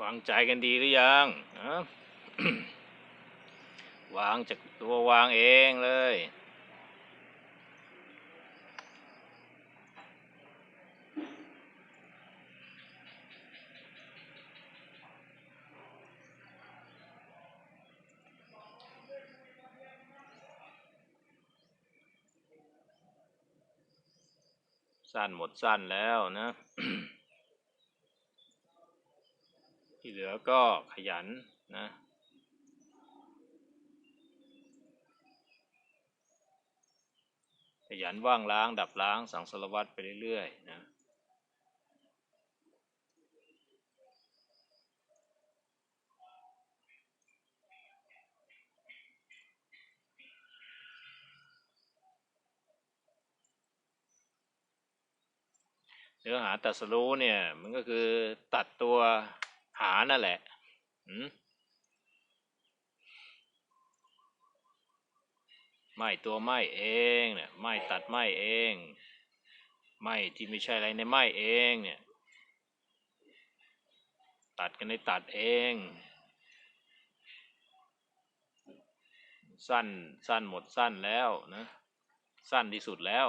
วางใจกันดีหรือยังฮะวางจากตัววางเองเลย สั้นหมดสั้นแล้วนะ ที่เหลือก็ขยันนะขยันว่างล้างดับล้างสังสารวัตรไปเรื่อยๆนะเนื้อหาตัดสรู้เนี่ยมันก็คือตัดตัว หานั่นแหละอืมไม่ตัวไม่เองเนี่ยไม่ตัดไม่เองไม่ที่ไม่ใช่อะไรในไม่เองเนี่ย ตัดกันในตัดเอง สั้นสั้นหมดสั้นแล้วนะสั้นที่สุดแล้ว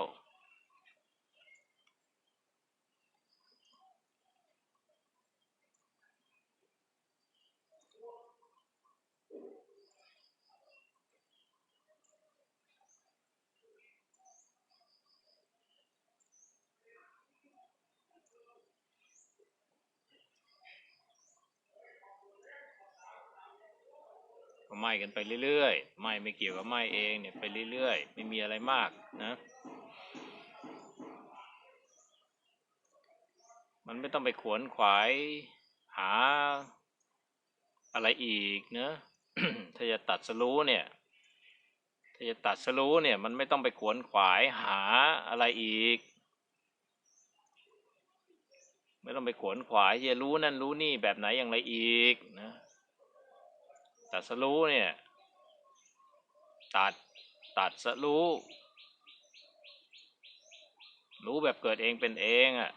ก็ไหม้กันไปเรื่อยๆไหม้ไม่เกี่ยวกับไหม้เองเนี่ยไปเรื่อยๆ ไม่มีอะไรมากนะ มันไม่ต้องไปขวนขวายหาอะไรอีกเนะถ้าจะตัดสรู้เนี่ยถ้าจะตัดสรู้เนี่ยมันไม่ต้องไปขวนขวายหาอะไรอีก ไม่ต้องไปขวนขวายจะรู้นั่นรู้นี่แบบไหนอย่างไรอีกนะ ตัดสรู้เนี่ย ตัดตัดสรู้ รู้แบบเกิดเองเป็นเองอะ่ะ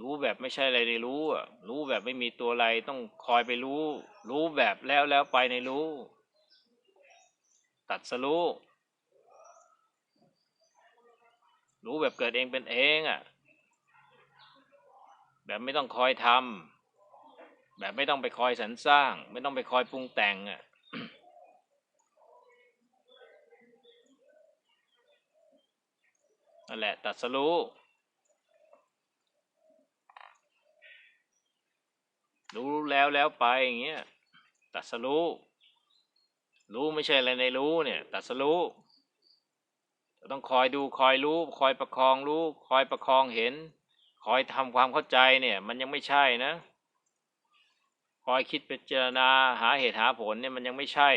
รู้แบบไม่ใช่อะไรในรู้อะ รู้แบบไม่มีตัวอะไรต้องคอยไปรู้ รู้แบบแล้วแล้วไปในรู้ ตัดสรู้ รู้แบบเกิดเองเป็นเองอะ แบบไม่ต้องคอยทำ แบบไม่ต้องไปคอยสรรสร้าง ไม่ต้องไปคอยปรุงแต่งอะนั่นแหละตัดสรู้รู้แล้วแล้วไปอย่างเงี้ยตัดสรู้รู้ไม่ใช่อะไรในรู้เนี่ยตัดสรู้ต้องคอยดูคอยรู้ คอยประคองรู้ คอยประคองเห็น คอยทำความเข้าใจเนี่ย มันยังไม่ใช่นะ คอยคิดพิจารณาหาเหตุหาผลเนี่ยมันยังไม่ใช่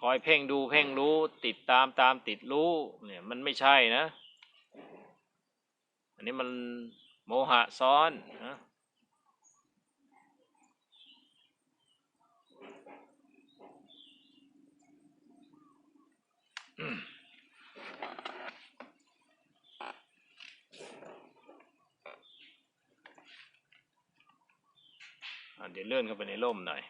คอยเพ่งดูเพ่งรู้ติดตามตามติดรู้เนี่ยมันไม่ใช่นะ อันนี้มันโมหะซ้อนนะ เดี๋ยวเลื่อนเข้าไปในร่มหน่อย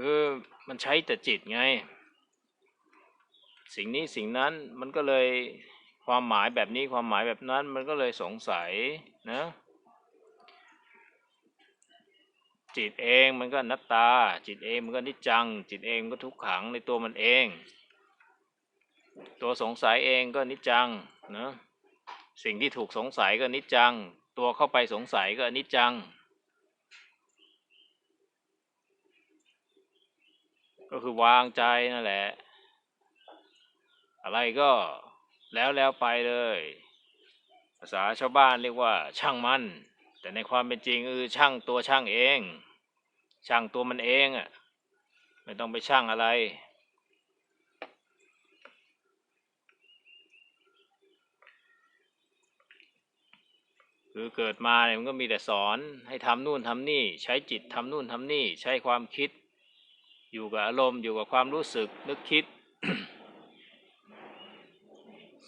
คือมันใช้แต่จิตไง สิ่งนี้สิ่งนั้นมันก็เลยความหมายแบบนี้ความหมายแบบนั้นมันก็เลยสงสัยนะจิตเองมันก็นัตตา จิตเองมันก็นิจจัง จิตเองก็ทุกขังในตัวมันเอง ตัวสงสัยเองก็นิจจังนะสิ่งที่ถูกสงสัยก็นิจจัง ตัวเข้าไปสงสัยก็นิจจัง ก็คือวางใจนั่นแหละ อะไรก็แล้วแล้วไปเลย ภาษาชาวบ้านเรียกว่าช่างมัน แต่ในความเป็นจริงคือช่างตัวช่างเอง ช่างตัวมันเองอะไม่ต้องไปช่างอะไรคือเกิดมาเนี่ยมันก็มีแต่สอนให้ทำนู่นทำนี่ ใช้จิตทำนู่นทำนี่ ใช้ความคิด อยู่กับอารมณ์อยู่กับความรู้สึกนึกคิด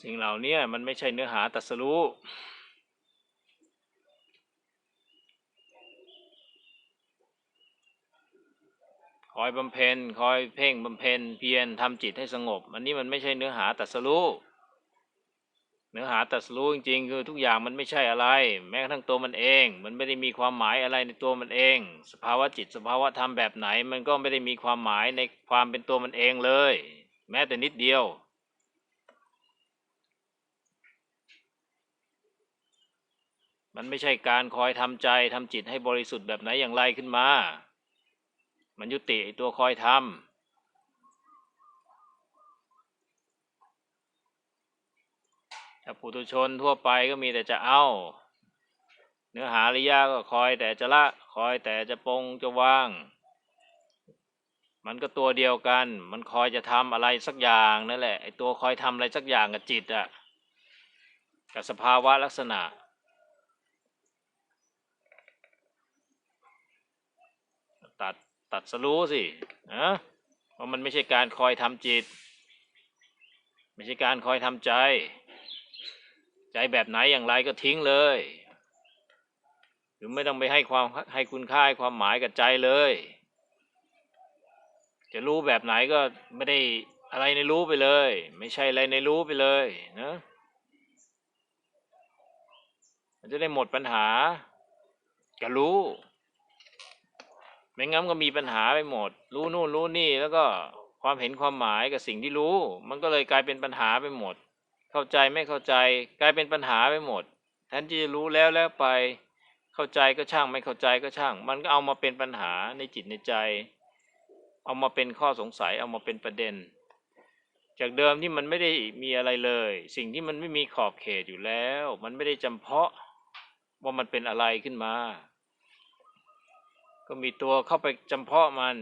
สิ่งเหล่านี้มันไม่ใช่เนื้อหาตรัสรู้คอยบำเพ็ญคอยเพ่งบำเพ็ญเพียรทำจิตให้สงบ อันนี้มันไม่ใช่เนื้อหาตรัสรู้เนื้อหาตรัสรู้จริงๆคือทุกอย่างมันไม่ใช่อะไร แม้กระทั่งตัวมันเอง มันไม่ได้มีความหมายอะไรในตัวมันเอง สภาวะจิตสภาวะธรรมแบบไหน มันก็ไม่ได้มีความหมายในความเป็นตัวมันเองเลย แม้แต่นิดเดียว มันไม่ใช่การคอยทำใจทำจิตให้บริสุทธิ์แบบไหนอย่างไรขึ้นมา มันยุติไอตัวคอยทำถ้าปุถุชนทั่วไปก็มีแต่จะเอา เนื้อหาริยะก็คอยแต่จะละ คอยแต่จะปงจะวาง มันก็ตัวเดียวกัน มันคอยจะทำอะไรสักอย่างนั่นแหละไอ้ตัวคอยทำอะไรสักอย่างกับจิตอะกับสภาวะลักษณะ ตัดตัดสรู้สินะว่ามันไม่ใช่การคอยทำจิต ไม่ใช่การคอยทำใจ ใจแบบไหนอย่างไรก็ทิ้งเลย หรือไม่ต้องไปให้ความให้คุณค่าให้ความหมายกับใจเลย จะรู้แบบไหนก็ไม่ได้อะไรในรู้ไปเลย ไม่ใช่อะไรในรู้ไปเลยนะมันจะได้หมดปัญหาจะรู้ ไม่งั้นก็มีปัญหาไปหมด รู้นู่นรู้นี่แล้วก็ความเห็นความหมายกับสิ่งที่รู้ มันก็เลยกลายเป็นปัญหาไปหมด เข้าใจไม่เข้าใจ กลายเป็นปัญหาไปหมดแทนที่จะรู้แล้วแล้วไป เข้าใจก็ช่างไม่เข้าใจก็ช่าง มันก็เอามาเป็นปัญหาในจิตในใจ เอามาเป็นข้อสงสัยเอามาเป็นประเด็น จากเดิมที่มันไม่ได้มีอะไรเลย สิ่งที่มันไม่มีขอบเขตอยู่แล้ว มันไม่ได้จำเพาะว่ามันเป็นอะไรขึ้นมา ก็มีตัวเข้าไปจำเพาะมัน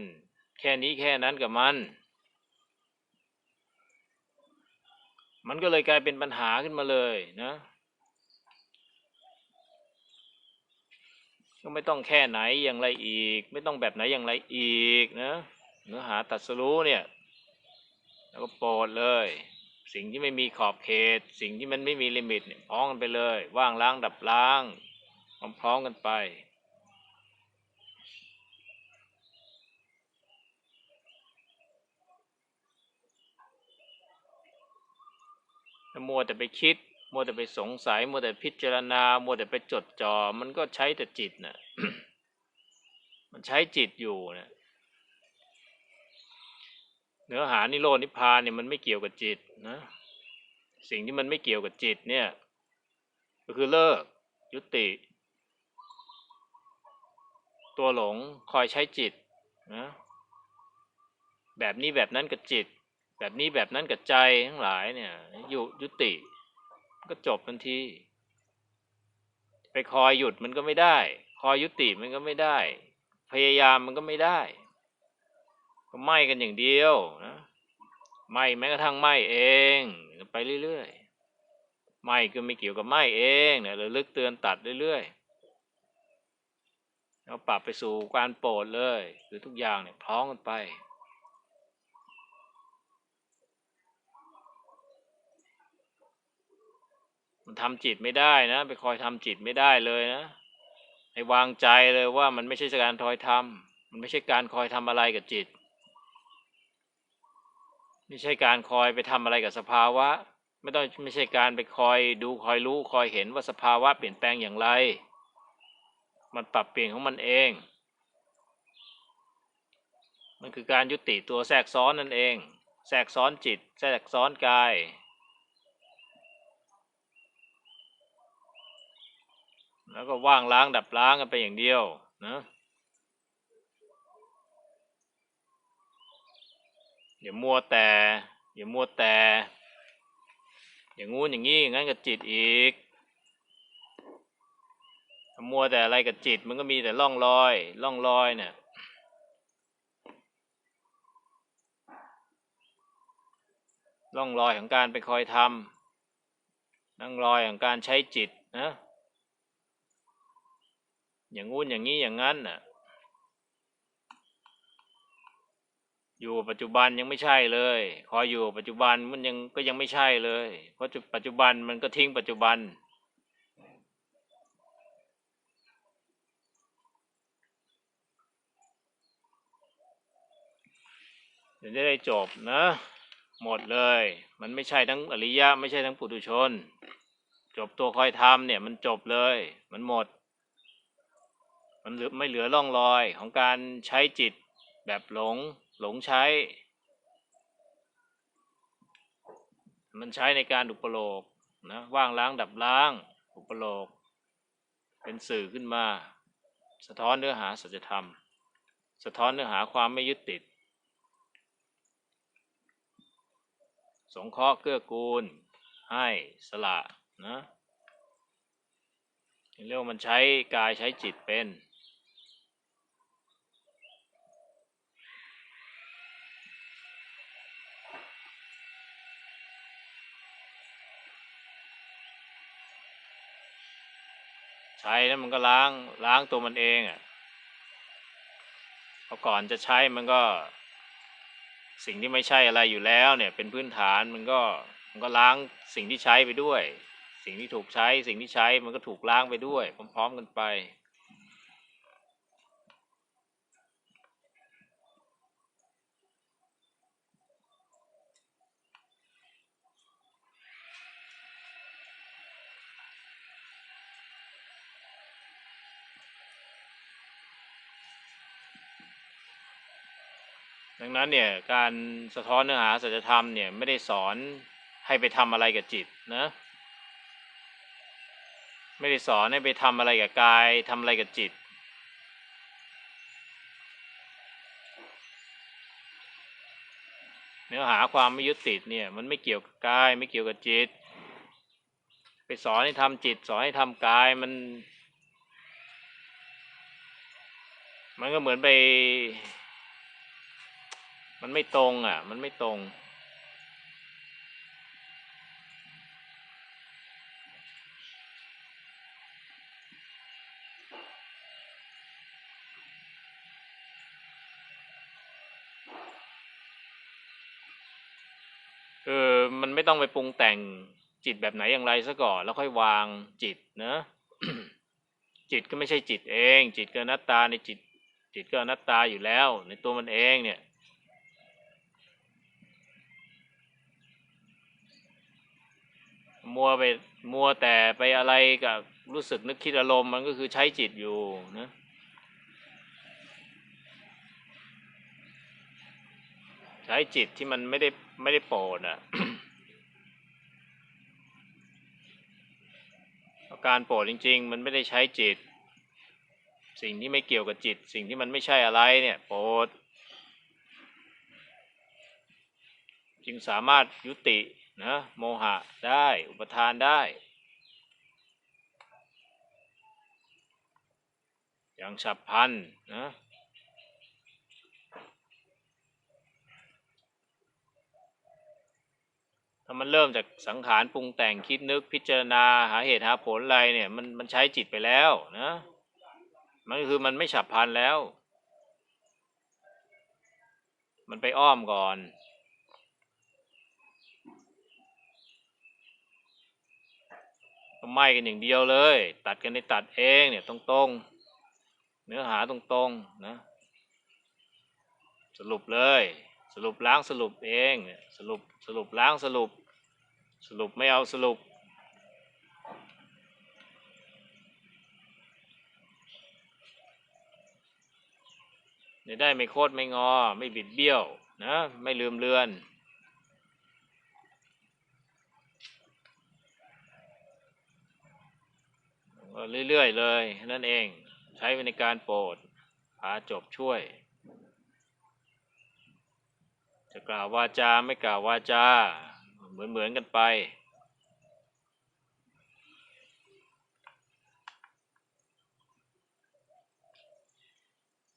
แค่นี้แค่นั้นกับมัน มันก็เลยกลายเป็นปัญหาขึ้นมาเลยนะก็ไม่ต้องแค่ไหนอย่างไรอีก ไม่ต้องแบบไหนอย่างไรอีกนะเนื้อหาตัดสรู้เนี่ยแล้วก็โปรดเลย สิ่งที่ไม่มีขอบเขต สิ่งที่มันไม่มีลิมิตเนี่ยพ้องกันไปเลย ว่างล้างดับล้างพร้อมๆกันไป มัวแต่ไปคิด มัวแต่ไปสงสัย มัวแต่พิจารณา มัวแต่ไปจดจ่อ มันก็ใช้แต่จิตนะ่ะ มันใช้จิตอยู่นะเนื้อหานิโรธนิพพานเนี่ยมันไม่เกี่ยวกับจิตนะ สิ่งที่มันไม่เกี่ยวกับจิตเนี่ย ก็คือเลิก ยุติ ตัวหลงคอยใช้จิตนะแบบนี้แบบนั้นกับจิต แบบนี้แบบนั้นกับใจทั้งหลายเนี่ยอยู่ยุติ ก็จบทันที ไปคอยหยุดมันก็ไม่ได้ คอยยุติมันก็ไม่ได้ พยายามมันก็ไม่ได้ ก็ไหม้กันอย่างเดียวนะไหม้แม้กระทั่งไหม้เอง ไปเรื่อยๆไหม้ก็ไม่เกี่ยวกับไหม้เองเนี่ยเระลึกเตือนตัดเรื่อยๆแล้วปรับไปสู่การโปรดเลย คือทุกอย่างเนี่ยพร้อมกันไป มันทำจิตไม่ได้นะ ไปคอยทำจิตไม่ได้เลยนะให้วางใจเลยว่ามันไม่ใช่การทอยทำมันไม่ใช่การคอยทำอะไรกับจิต ไม่ใช่การคอยไปทำอะไรกับสภาวะ ไม่ต้องไม่ใช่การไปคอยดูคอยรู้คอยเห็นว่าสภาวะเปลี่ยนแปลงอย่างไร มันปรับเปลี่ยนของมันเอง มันคือการยุติตัวแทรกซ้อนนั่นเอง แทรกซ้อนจิต แทรกซ้อนกาย แล้วก็ว่างล้างดับล้างกันไปอย่างเดียวนะอย่ามัวแต่อย่ามัวแต่ อย่างงู้นอย่างงี้งั้นกับจิตอีกมัวแต่อะไรกับจิตมันก็มีแต่ล่องลอยล่องลอยเนี่ยล่องรอยของการไปคอยทำล่องรอยของการใช้จิตนะ อย่างงู้นอย่างนี้อย่างนั้นน่ะ อยู่ปัจจุบันยังไม่ใช่เลยคอยอยู่ปัจจุบันมันยังก็ยังไม่ใช่เลย เพราะปัจจุบันมันก็ทิ้งปัจจุบันเดี๋ยวจะได้จบนะ หมดเลย มันไม่ใช่ทั้งอริยะ ไม่ใช่ทั้งปุถุชน จบตัวคอยทำเนี่ย มันจบเลย มันหมด มันเหลือไม่เหลือร่องรอยของการใช้จิตแบบหลงหลงใช้ มันใช้ในการอุปโลกนะว่างล้างดับล้าง อุปโลก เป็นสื่อขึ้นมา สะท้อนเนื้อหาสัจธรรม สะท้อนเนื้อหาความไม่ยึดติด สงเคราะห์เกื้อกูล ให้สละนะเรียกว่ามันใช้กายใช้จิตเป็น ใช้แล้วมันก็ล้างล้างตัวมันเองอะ่ะพอก่อนจะใช้มันก็ สิ่งที่ไม่ใช่อะไรอยู่แล้วเนี่ย เป็นพื้นฐานมันก็มันก็ล้างสิ่งที่ใช้ไปด้วย สิ่งที่ถูกใช้สิ่งที่ใช้มันก็ถูกล้างไปด้วยพร้อมๆกันไป ดังนั้นเนี่ยการสะท้อนเนื้อหาสัจธรรมเนี่ยไม่ได้สอนให้ไปทำอะไรกับจิตนะไม่ได้สอนให้ไปทำอะไรกับกายทำอะไรกับจิต เนื้อหาความไม่ยึดติดเนี่ยมันไม่เกี่ยวกับกายไม่เกี่ยวกับจิต ไปสอนให้ทำจิต สอนให้ทำกายมัน มันก็เหมือนไป มันไม่ตรงอะ มันไม่ตรง เออ มันไม่ต้องไปปรุงแต่งจิตแบบไหนอย่างไรซะก่อน แล้วค่อยวางจิตนะ จิตก็ไม่ใช่จิตเอง จิตก็อนัตตาในจิต จิตก็อนัตตาอยู่แล้ว ในตัวมันเองเนี่ย มัวไปมัวแต่ไปอะไรกับรู้สึกนึกคิดอารมณ์มันก็คือใช้จิตอยู่นะใช้จิตที่มันไม่ได้ไม่ได้โปรดอะการโปรดจริง ๆ มันไม่ได้ใช้จิต สิ่งที่ไม่เกี่ยวกับจิต สิ่งที่มันไม่ใช่อะไรเนี่ยโปรดจึงสามารถยุติ นะโมหะได้อุปทานได้อย่างฉับพลันนะถ้ามันเริ่มจากสังขารปรุงแต่งคิดนึกพิจารณาหาเหตุหาผลอะไรเนี่ยมันมันใช้จิตไปแล้วนะมันคือมันไม่ฉับพลันแล้ว มันไปอ้อมก่อน ก็ไหม้กันอย่างเดียวเลย ตัดกันในตัดเองเนี่ยตรงๆ เนื้อหาตรงๆนะสรุปเลย สรุปล้างสรุปเองเนี่ยสรุปสรุปล้างสรุป สรุปไม่เอาสรุปเนี่ยได้ไม่โคตรไม่งอไม่บิดเบี้ยวนะไม่ลืมเลือน เรื่อยๆ เลยนั่นเองใช้ในการโปรดพาจบช่วย จะกล่าววาจาไม่กล่าววาจา เหมือนเหมือนกันไป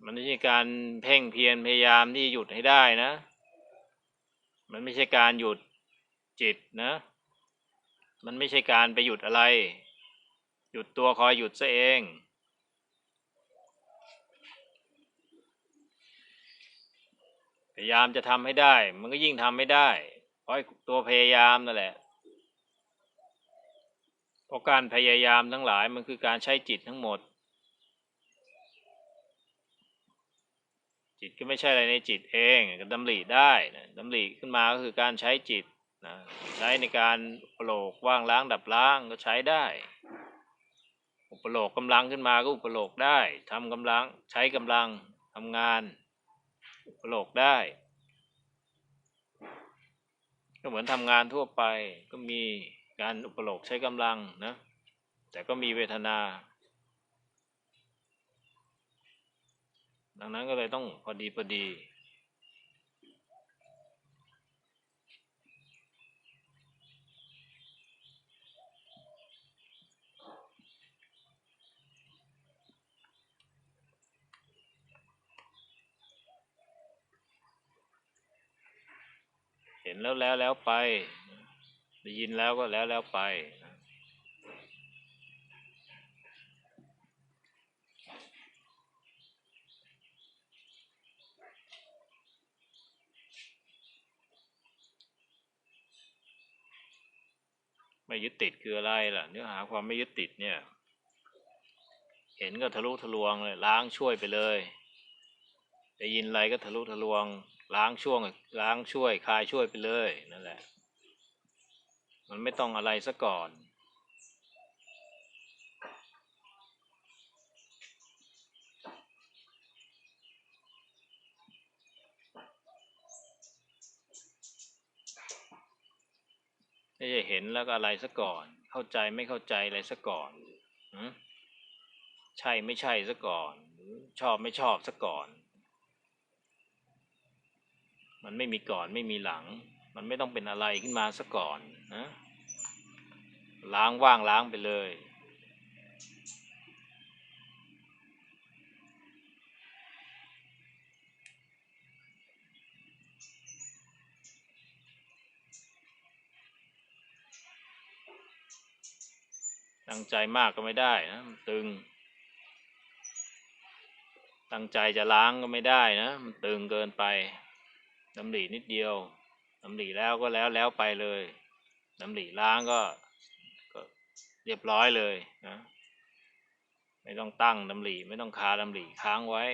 มันไม่ใช่การเพ่งเพียรพยายามที่หยุดให้ได้นะ มันไม่ใช่การหยุดจิตนะ มันไม่ใช่การไปหยุดอะไร หยุดตัวคอยหยุดซะเอง พยายามจะทำให้ได้ มันก็ยิ่งทำไม่ได้เพราะไอ้ตัวพยายามนั่นแหละเพราะการพยายามทั้งหลายมันคือการใช้จิตทั้งหมด จิตก็ไม่ใช่อะไรในจิตเองก็ดำริได้นะดำริขึ้นมาก็คือการใช้จิตนะใช้ในการอุปโลกว่างล้างดับล้างก็ใช้ได้ อุปโลกกำลังขึ้นมาก็อุปโลกได้ทำกำลังใช้กำลังทำงาน อุปโลกได้ ก็เหมือนทำงานทั่วไปก็มีการอุปโลกใช้กำลังนะแต่ก็มีเวทนา ดังนั้นก็เลยต้องพอดีพอดี เห็นแล้วแล้วแล้วไป ได้ยินแล้วก็แล้วแล้วไป ไม่ยึดติดคืออะไรล่ะ เนื้อหาความไม่ยึดติดเนี่ย เห็นก็ทะลุทะลวงเลยล้างช่วยไปเลย ได้ยินอะไรก็ทะลุทะลวง ล้างช่วงล้างช่วยคลายช่วยไปเลยนั่นแหละ มันไม่ต้องอะไรซะก่อน ไม่ใช่เห็นแล้วก็อะไรซะก่อน เข้าใจไม่เข้าใจอะไรซะก่อนหือใช่ไม่ใช่ซะก่อนหรือชอบไม่ชอบซะก่อน มันไม่มีก่อนไม่มีหลัง มันไม่ต้องเป็นอะไรขึ้นมาซะก่อนนะล้างว่างล้างไปเลย ตั้งใจมากก็ไม่ได้นะมันตึง ตั้งใจจะล้างก็ไม่ได้นะ มันตึงเกินไป ดำรินิดเดียวดำริแล้วก็แล้วแล้วไปเลยดำริล้างก็ก็เรียบร้อยเลยนะไม่ต้องตั้งดำริไม่ต้องคาดำริค้างไว้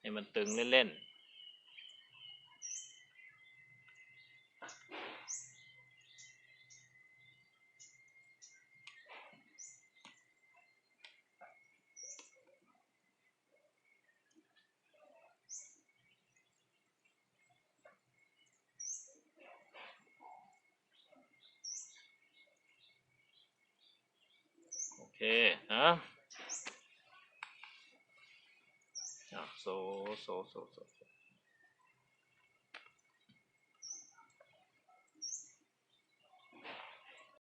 ให้มันตึงเล่นๆ อเคนะอะโซโซโซโซ